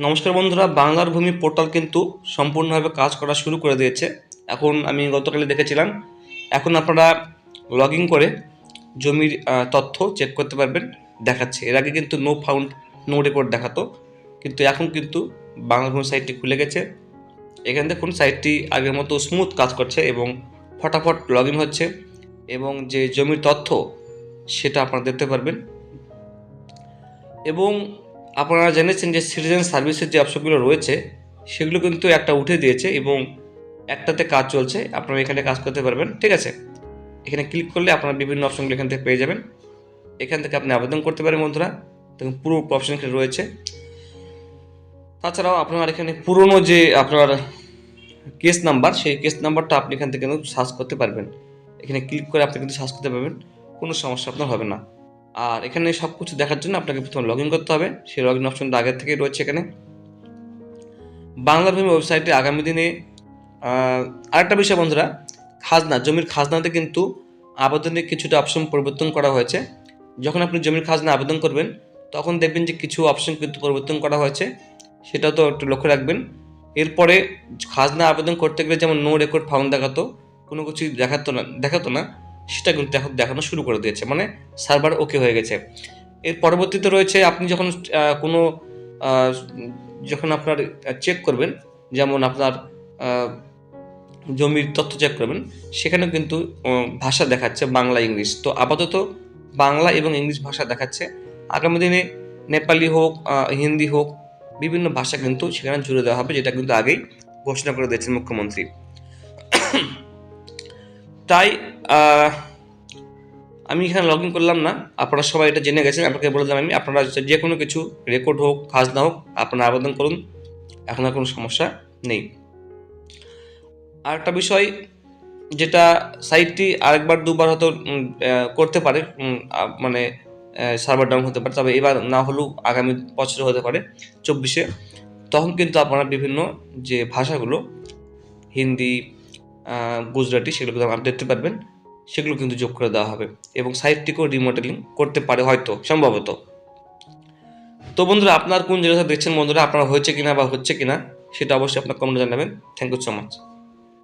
নমস্কার বন্ধুরা, বাংলার ভূমি পোর্টাল কিন্তু সম্পূর্ণভাবে কাজ করা শুরু করে দিয়েছে। এখন আমি গতকালে দেখেছিলাম। এখন আপনারা লগ করে জমির তথ্য চেক করতে পারবেন, দেখাচ্ছে। এর আগে কিন্তু নো ফাউন্ড নো রেকর্ড দেখাতো। কিন্তু এখন কিন্তু বাংলা ভূমি সাইটটি খুলে গেছে। এখান দেখুন সাইটটি আগের মতো স্মুথ কাজ করছে এবং ফটাফট লগ হচ্ছে এবং যে জমির তথ্য, সেটা আপনারা দেখতে পারবেন। এবং আপনারা জেনেছেন যে সিটিজেন সার্ভিসের যে অপশনগুলো রয়েছে, সেগুলো কিন্তু একটা উঠে দিয়েছে এবং একটাতে কাজ চলছে, আপনারা এখানে কাজ করতে পারবেন, ঠিক আছে? এখানে ক্লিক করলে আপনারা বিভিন্ন অপশনগুলো এখান থেকে পেয়ে যাবেন। এখান থেকে আপনি আবেদন করতে পারেন বন্ধুরা। দেখুন, পুরো অপশন এখানে রয়েছে। তাছাড়াও আপনার এখানে পুরনো যে আপনার কেস নাম্বার সেই কেস নাম্বারটা আপনি এখান থেকে কিন্তু সার্চ করতে পারবেন। এখানে ক্লিক করে আপনি কিন্তু সার্চ করতে পারবেন। কোনো সমস্যা আপনার হবে না। আর এখানে সব কিছু দেখার জন্য আপনাকে প্রথমে লগ ইন করতে হবে। সেই লগ ইন অপশনটা আগের থেকেই রয়েছে এখানে। বাংলা ভূমি ওয়েবসাইটে আগামী দিনে আরেকটা বিষয় বন্ধুরা, খাজনা, জমির খাজনাতে কিন্তু আবেদনে কিছুটা অপশন পরিবর্তন করা হয়েছে। যখন আপনি জমির খাজনা আবেদন করবেন, তখন দেখবেন যে কিছু অপশন কিন্তু পরিবর্তন করা হয়েছে। সেটাও তো একটু লক্ষ্য রাখবেন। এরপরে খাজনা আবেদন করতে গেলে যেমন নো রেকর্ড ফাউন্ড দেখাতো, কোনো কিছু দেখাতো না দেখাতো না। সেটা কিন্তু দেখানো শুরু করে দিয়েছে মানে সার্ভার ওকে হয়ে গেছে। এর পরবর্তীতে রয়েছে, আপনি যখন কোনো যখন আপনার চেক করবেন, যেমন আপনার জমির তথ্য চেক করবেন সেখানে কিন্তু ভাষা দেখাচ্ছে বাংলা, ইংলিশ। তো আপাতত বাংলা এবং ইংলিশ ভাষা দেখাচ্ছে। আগামী দিনে নেপালি হোক হিন্দি হোক, বিভিন্ন ভাষা কিন্তু সেখানে জুড়ে দেওয়া হবে, যেটা কিন্তু আগেই ঘোষণা করে দিয়েছেন মুখ্যমন্ত্রী। তাই আমি এখানে লগ ইন করলাম না। আপনারা সবাই এটা জেনে গেছেন, আপনাকে বলে দিলাম আমি। আপনারা যে কোনো কিছু রেকর্ড হোক খাজনা হোক, আপনারা আবেদন করুন। এখন আর কোনো সমস্যা নেই। আরেকটা বিষয়, যেটা সাইটটি আরেকবার দুবার হয়তো করতে পারে মানে সার্ভার ডাউন হতে পারে। তবে এবার না হলেও আগামী বছরে হতে পারে, চব্বিশে। তখন কিন্তু আপনারা বিভিন্ন যে ভাষাগুলো, হিন্দি গুজরাটি, সেগুলো কিন্তু আপনারা দেখতে পারবেন। সেগুলো কিন্তু যোগ করে দেওয়া হবে এবং সাইটটিকেও রিমডেলিং করতে পারে হয়তো, সম্ভবত। তো বন্ধুরা, আপনার কোন জিনিসটা দেখছেন বন্ধুরা, আপনার হয়েছে কিনা বা হচ্ছে কিনা, সেটা অবশ্যই আপনার কমেন্টে জানাবেন। Thank you so much